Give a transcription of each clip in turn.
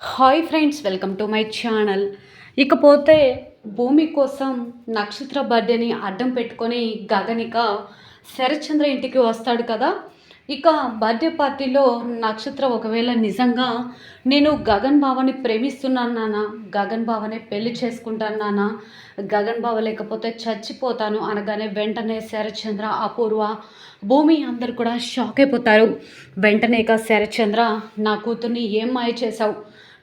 Hi friends welcome to my channel. ఇకపోతే భూమి కోసం నక్షత్ర బర్త్డేని అడ్డం పెట్టుకొని గగనిక శరత్చంద్ర ఇంటికి వస్తాడు కదా. ఇక బర్త్డే పార్టీలో నక్షత్ర ఒకవేళ నిజంగా నేను గగన్ బావని ప్రేమిస్తున్నాను నాన్న గగన్ బావనే పెళ్ళి చేసుకుంటాను నాన్న గగన్ బావ లేకపోతే చచ్చిపోతాను అనగానే వెంటనే శరత్చంద్ర అపూర్వ భూమి అందరు కూడా షాక్ అయిపోతారు. వెంటనే ఇక శరత్చంద్ర నా కూతుర్ని ఏం మాయ చేశావు?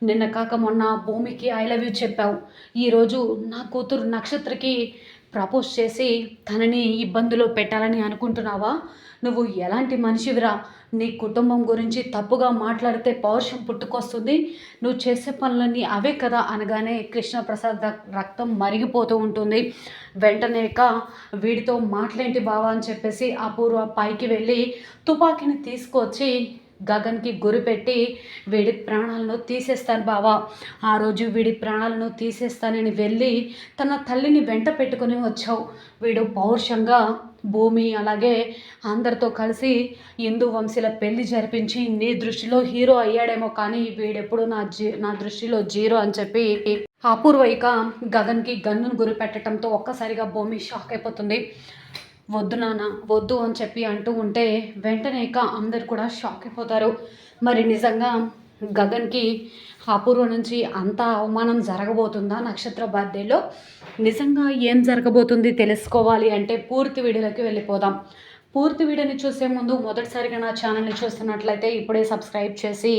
నిన్న కాక మొన్న భూమికి ఐ లవ్ యూ చెప్పావు. ఈరోజు నా కూతురు నక్షత్రకి ప్రపోజ్ చేసి తనని ఇబ్బందులో పెట్టాలని అనుకుంటున్నావా? నువ్వు ఎలాంటి మనిషివిరా? నీ కుటుంబం గురించి తప్పుగా మాట్లాడితే పౌరుషం పుట్టుకొస్తుంది. నువ్వు చేసే పనులన్నీ అవే కదా అనగానే కృష్ణప్రసాద్ రక్తం మరిగిపోతూ ఉంటుంది. వెంటనేక వీడితో మాట్లాంటి బావా అని చెప్పేసి అపూర్వ పైకి వెళ్ళి తుపాకీని తీసుకొచ్చి గగన్కి గురిపెట్టి వీడి ప్రాణాలను తీసేస్తాను బావా. ఆ రోజు వీడి ప్రాణాలను తీసేస్తానని వెళ్ళి తన తల్లిని వెంట పెట్టుకుని వచ్చావు. వీడు పౌరుషంగా భూమి అలాగే అందరితో కలిసి హిందూ వంశీల పెళ్ళి జరిపించి నీ దృష్టిలో హీరో అయ్యాడేమో కానీ వీడెప్పుడు నా జీ నా దృష్టిలో జీరో అని చెప్పి అపూర్వ ఇక గగన్కి గన్నును గురిపెట్టడంతో ఒక్కసారిగా భూమి షాక్ అయిపోతుంది. వద్దు నాన్న వద్దు అని చెప్పి అంటూ ఉంటే వెంటనే ఇక అందరు కూడా షాక్ అయిపోతారు. మరి నిజంగా గగన్కి అపూర్వ నుంచి అంత అవమానం జరగబోతుందా నక్షత్ర బర్త్డేలో? నిజంగా ఏం జరగబోతుంది తెలుసుకోవాలి అంటే పూర్తి వీడియోలోకి వెళ్ళిపోదాం. పూర్తి వీడియోని చూసే ముందు మొదటిసారిగా నా ఛానల్ని చూస్తున్నట్లయితే ఇప్పుడే సబ్స్క్రైబ్ చేసి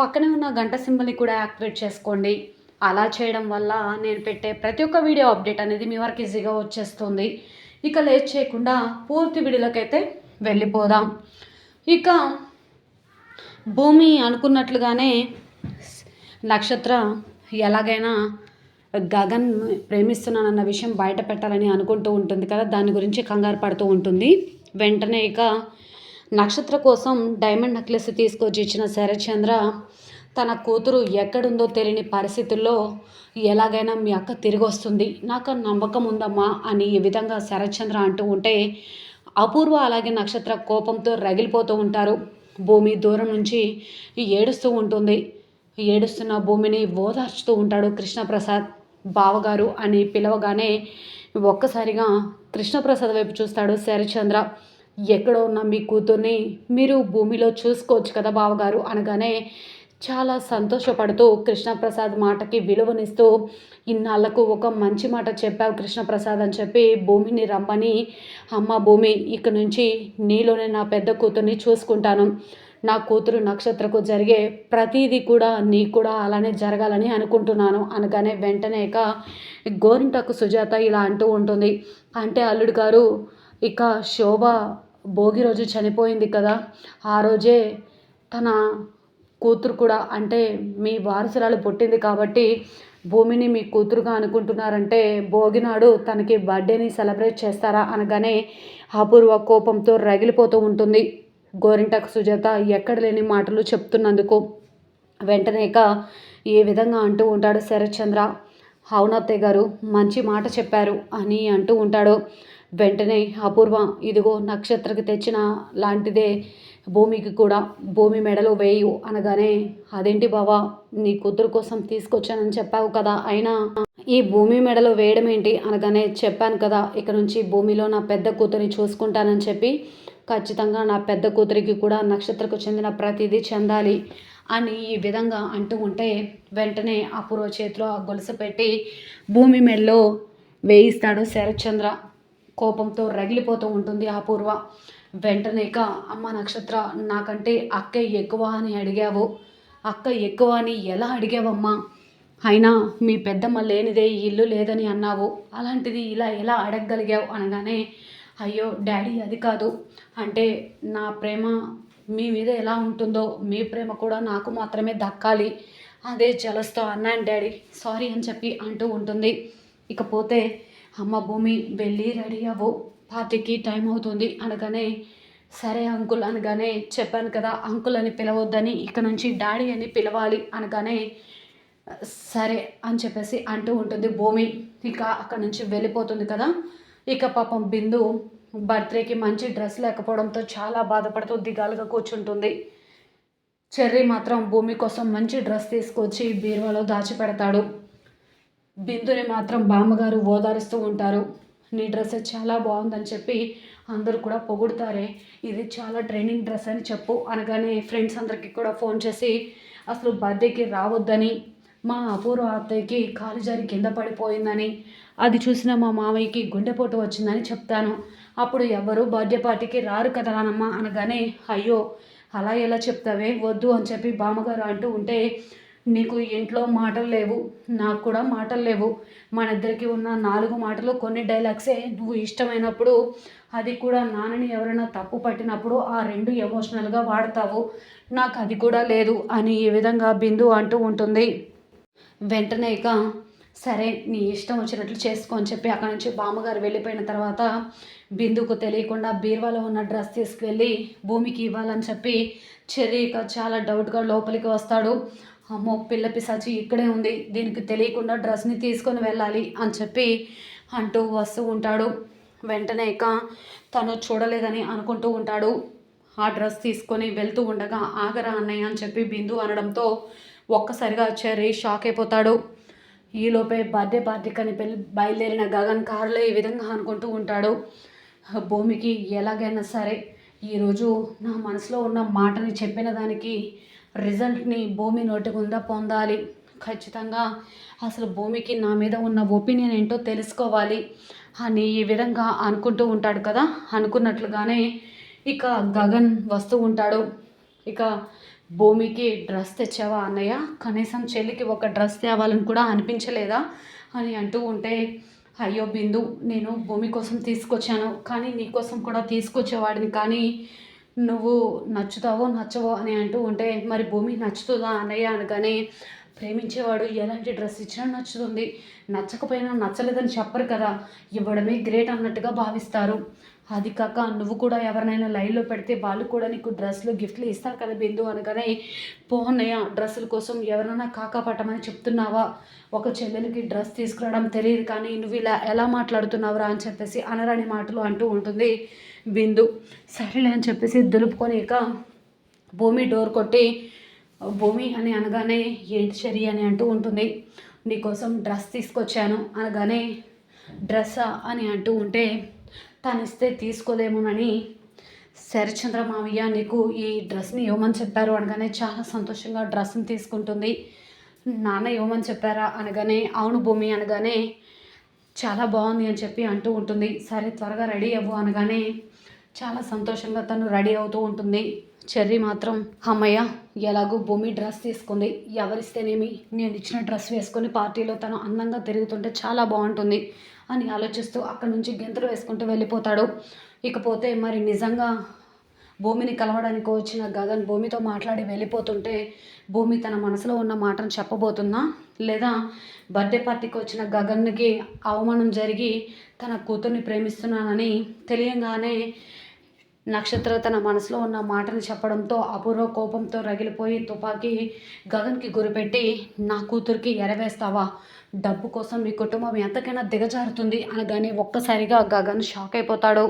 పక్కనే ఉన్న గంట సింబల్ని కూడా యాక్టివేట్ చేసుకోండి. అలా చేయడం వల్ల నేను పెట్టే ప్రతి ఒక్క వీడియో అప్డేట్ అనేది మీ వరకు ఈజీగా వచ్చేస్తుంది. ఇక లేట్ చేయకుండా పూర్తి విడులకైతే వెళ్ళిపోదాం. ఇక భూమి అనుకున్నట్లుగానే నక్షత్ర ఎలాగైనా గగన్ ప్రేమిస్తున్నానన్న విషయం బయట పెట్టాలని అనుకుంటూ ఉంటుంది కదా దాని గురించి కంగారు పడుతూ ఉంటుంది. వెంటనే ఇక నక్షత్ర కోసం డైమండ్ నెక్లెస్ తీసుకొచ్చి ఇచ్చిన శరత్చంద్ర తన కూతురు ఎక్కడుందో తెలియని పరిస్థితుల్లో ఎలాగైనా మీ అక్క తిరిగి వస్తుంది నాకు నమ్మకం ఉందమ్మా అని ఈ విధంగా శరత్చంద్ర అంటూ ఉంటే అపూర్వ అలాగే నక్షత్ర కోపంతో రగిలిపోతూ ఉంటారు. భూమి దూరం నుంచి ఏడుస్తూ ఉంటుంది. ఏడుస్తున్న భూమిని ఓదార్చుతూ ఉంటాడు కృష్ణప్రసాద్. బావగారు అని పిలవగానే ఒక్కసారిగా కృష్ణప్రసాద్ వైపు చూస్తాడు శరచంద్ర ఎక్కడో ఉన్న మీ కూతుర్ని మీరు భూమిలో చూసుకోవచ్చు కదా బావగారు అనగానే చాలా సంతోషపడుతూ కృష్ణప్రసాద్ మాటకి విలువనిస్తూ ఇన్నాళ్ళకు ఒక మంచి మాట చెప్పావు కృష్ణప్రసాద్ అని చెప్పి భూమిని రమ్మని అమ్మ భూమి ఇక నుంచి నీలోనే నా పెద్ద కూతుర్ని చూసుకుంటాను. నా కూతురు నక్షత్రకు జరిగే ప్రతిదీ కూడా నీకు కూడా అలానే జరగాలని అనుకుంటున్నాను అనగానే వెంటనే ఇక గోరింటకు సుజాత ఇలా అంటూ ఉంటుంది. అంటే అల్లుడు గారు ఇక శోభ భోగి రోజు చనిపోయింది కదా ఆ రోజే తన కూతురు కూడా అంటే మీ వారసురాలు పుట్టింది కాబట్టి భూమిని మీ కూతురుగా అనుకుంటున్నారంటే భోగినాడు తనకి బర్త్డేని సెలబ్రేట్ చేస్తారా అనగానే అపూర్వ కోపంతో రగిలిపోతూ ఉంటుంది. గోరింటకు సుజాత ఎక్కడ లేని మాటలు చెప్తున్నందుకు వెంటనేక ఏ విధంగా అంటూ ఉంటాడు శరత్చంద్ర అవునత్తయ్య గారు మంచి మాట చెప్పారు అని అంటూ ఉంటాడు. వెంటనే అపూర్వ ఇదిగో నక్షత్రకి తెచ్చిన లాంటిదే భూమికి కూడా భూమి మెడలో వేయు అనగానే అదేంటి బావా నీ కూతురు కోసం తీసుకొచ్చానని చెప్పావు కదా అయినా ఈ భూమి మెడలో వేయడం ఏంటి? అనగానే చెప్పాను కదా ఇక నుంచి భూమిలో నా పెద్ద కూతురిని చూసుకుంటానని చెప్పి ఖచ్చితంగా నా పెద్ద కూతురికి కూడా నక్షత్రకు చెందిన ప్రతిదీ చెందాలి అని ఈ విధంగా అంటూ ఉంటే వెంటనే అపూర్వ చేతిలో ఆ గొలుసు పెట్టి భూమి మెడలో వేయిస్తాడు శరత్చంద్ర. కోపంతో రగిలిపోతూ ఉంటుంది అపూర్వ వెంటనే ఇక అమ్మ నక్షత్ర నాకంటే అక్క ఎక్కువ అని అడిగావు. అక్క ఎక్కువ అని ఎలా అడిగావమ్మా? అయినా మీ పెద్దమ్మ లేనిదే ఇల్లు లేదని అన్నావు. అలాంటిది ఇలా ఎలా అడగగలిగావు? అనగానే అయ్యో డాడీ అది కాదు. అంటే నా ప్రేమ మీ మీద ఎలా ఉంటుందో మీ ప్రేమ కూడా నాకు మాత్రమే దక్కాలి. అదే జలస్తో అన్నాను డాడీ. సారీ అని చెప్పి అంటూ ఉంటుంది. ఇకపోతే అమ్మ భూమి వెళ్ళి రెడీ అవ్వు. పార్టీకి టైం అవుతుంది అనగానే సరే అంకుల్ అనగానే చెప్పాను కదా అంకుల్ అని పిలవద్దని ఇక నుంచి డాడీ అని పిలవాలి అనగానే సరే అని చెప్పేసి అంటూ ఉంటుంది భూమి. ఇక అక్కడ నుంచి వెళ్ళిపోతుంది కదా. ఇక పాపం బిందు బర్త్డేకి మంచి డ్రెస్ లేకపోవడంతో చాలా బాధపడుతూ దిగాలుగా కూర్చుంటుంది. చెర్రీ మాత్రం భూమి కోసం మంచి డ్రెస్ తీసుకొచ్చి బీరువాలో దాచిపెడతాడు. బిందుని మాత్రం బామ్మగారు ఓదారుస్తూ ఉంటారు. నీ డ్రెస్ చాలా బాగుందని చెప్పి అందరూ కూడా పొగుడుతారే. ఇది చాలా ట్రైనింగ్ డ్రెస్ అని చెప్పు అనగానే ఫ్రెండ్స్ అందరికీ కూడా ఫోన్ చేసి అసలు బర్త్డేకి రావద్దని మా అపూర్వ అత్తయ్యకి కాలు జారి కింద పడిపోయిందని అది చూసిన మా మామయ్యకి గుండెపోటు వచ్చిందని చెప్తాను. అప్పుడు ఎవరు బర్త్డే పార్టీకి రారు కదా అనగానే అయ్యో అలా ఎలా చెప్తావే? వద్దు అని చెప్పి బామ్మగారు అంటూ ఉంటే నీకు ఇంట్లో మాటలు లేవు నాకు కూడా మాటలు లేవు. మన ఇద్దరికి ఉన్న నాలుగు మాటలు కొన్ని డైలాగ్సే నువ్వు ఇష్టమైనప్పుడు అది కూడా నాన్నని ఎవరైనా తప్పు పట్టినప్పుడు ఆ రెండు ఎమోషనల్గా వాడతావు. నాకు అది కూడా లేదు అని ఈ విధంగా బిందు అంటూ ఉంటుంది. వెంటనే ఇక సరే నీ ఇష్టం వచ్చినట్లు చేసుకో అని చెప్పి అక్కడి నుంచి బామ్మగారు వెళ్ళిపోయిన తర్వాత బిందుకు తెలియకుండా బీర్వాలో ఉన్న డ్రెస్ తీసుకువెళ్ళి భూమికి ఇవ్వాలని చెప్పి చెర్రీ ఇక చాలా డౌట్గా లోపలికి వస్తాడు. అమ్మో పిల్ల పిసాచి ఇక్కడే ఉంది దీనికి తెలియకుండా డ్రెస్ని తీసుకొని వెళ్ళాలి అని చెప్పి అంటూ వస్తూ ఉంటాడు. వెంటనే ఇక తను చూడలేదని అనుకుంటూ ఉంటాడు. ఆ డ్రెస్ తీసుకొని వెళ్తూ ఉండగా ఆగరా అన్నయ్య అని చెప్పి బిందు అనడంతో ఒక్కసారిగా చెర్రీ షాక్ అయిపోతాడు. ఈలోపే బర్త్డే పార్టీకి అని పెళ్ళి బయలుదేరిన గగన్ కారులో ఈ విధంగా అనుకుంటూ ఉంటాడు. భూమికి ఎలాగైనా సరే ఈరోజు నా మనసులో ఉన్న మాటని చెప్పిన దానికి రిజల్ట్ని భూమి నోటి గుండా పొందాలి. ఖచ్చితంగా అసలు భూమికి నా మీద ఉన్న ఒపీనియన్ ఏంటో తెలుసుకోవాలి. అని ఈ విధంగా అనుకుంటూ ఉంటాడు కదా. అనుకున్నట్లుగానే ఇక గగన్ వస్తూ ఉంటాడు. ఇక భూమికి డ్రెస్ తెచ్చావా అన్నయ్య? కనీసం చెల్లికి ఒక డ్రెస్ తేవాలని కూడా అనిపించలేదా? అని అంటూ ఉంటే అయ్యో బిందు నేను భూమి కోసం తీసుకొచ్చాను. కానీ నీ కోసం కూడా తీసుకొచ్చేవాడిని. కానీ నువ్వు నచ్చుతావో నచ్చవో అని అంటూ ఉంటే మరి భూమి నచ్చుతుందా అన్నయ్య అనగానే ప్రేమించేవాడు ఎలాంటి డ్రెస్ ఇచ్చినా నచ్చుతుంది. నచ్చకపోయినా నచ్చలేదని చెప్పరు కదా. ఇవ్వడమే గ్రేట్ అన్నట్టుగా భావిస్తారు. అది కాక నువ్వు కూడా ఎవరినైనా లైన్లో పెడితే వాళ్ళు కూడా నీకు డ్రెస్సులు గిఫ్ట్లు ఇస్తారు కదా బిందు అనగానే పోన్నయ్య డ్రెస్సుల కోసం ఎవరైనా కాకా పట్టమని చెప్తున్నావా? ఒక చెల్లెలకి డ్రెస్ తీసుకురావడం తెలియదు కానీ నువ్వు ఇలా ఎలా మాట్లాడుతున్నావురా? అని చెప్పేసి అనరాని మాటలు అంటూ ఉంటుంది బిందు. సరేలే అని చెప్పేసి దులుపుకొని ఇక భూమి డోర్ కొట్టి భూమి అని అనగానే ఏంటి చర్య అని అంటూ ఉంటుంది. నీకోసం డ్రెస్ తీసుకొచ్చాను అనగానే డ్రెస్సా అని అంటూ ఉంటే తను ఇస్తే తీసుకోలేమోనని శరచంద్ర మావయ్య నీకు ఈ డ్రెస్ని ఇవ్వమని చెప్పారు అనగానే చాలా సంతోషంగా డ్రెస్ని తీసుకుంటుంది. నాన్న ఇవ్వమని చెప్పారా అనగానే అవును భూమి అనగానే చాలా బాగుంది అని చెప్పి అంటూ ఉంటుంది. సరే త్వరగా రెడీ అవ్వు అనగానే చాలా సంతోషంగా తను రెడీ అవుతూ ఉంటుంది. చెర్రీ మాత్రం అమ్మయ్య ఎలాగో భూమి డ్రెస్ తీసుకుంది. ఎవరిస్తేనేమి నేను ఇచ్చిన డ్రెస్ వేసుకొని పార్టీలో తను అందంగా తిరుగుతుంటే చాలా బాగుంటుంది. అని ఆలోచిస్తూ అక్కడి నుంచి గెంతులు వేసుకుంటూ వెళ్ళిపోతాడు. ఇకపోతే మరి నిజంగా భూమిని కలవడానికి వచ్చిన గగన్ భూమితో మాట్లాడి వెళ్ళిపోతుంటే భూమి తన మనసులో ఉన్న మాటను చెప్పబోతుందా? లేదా బర్త్డే పార్టీకి వచ్చిన గగన్కి అవమానం జరిగి తన కూతుర్ని ప్రేమిస్తున్నానని తెలియంగానే నక్షత్ర తన మనసులో ఉన్న మాటను చెప్పడంతో అపూర్వ కోపంతో రగిలిపోయి తుపాకీ గగన్కి గురిపెట్టి నా కూతురికి ఎరవేస్తావా? డబ్బు కోసం మీ కుటుంబం ఎంతకైనా దిగజారుతుంది అనగానే ఒక్కసారిగా గగన్ షాక్ అయిపోతాడు.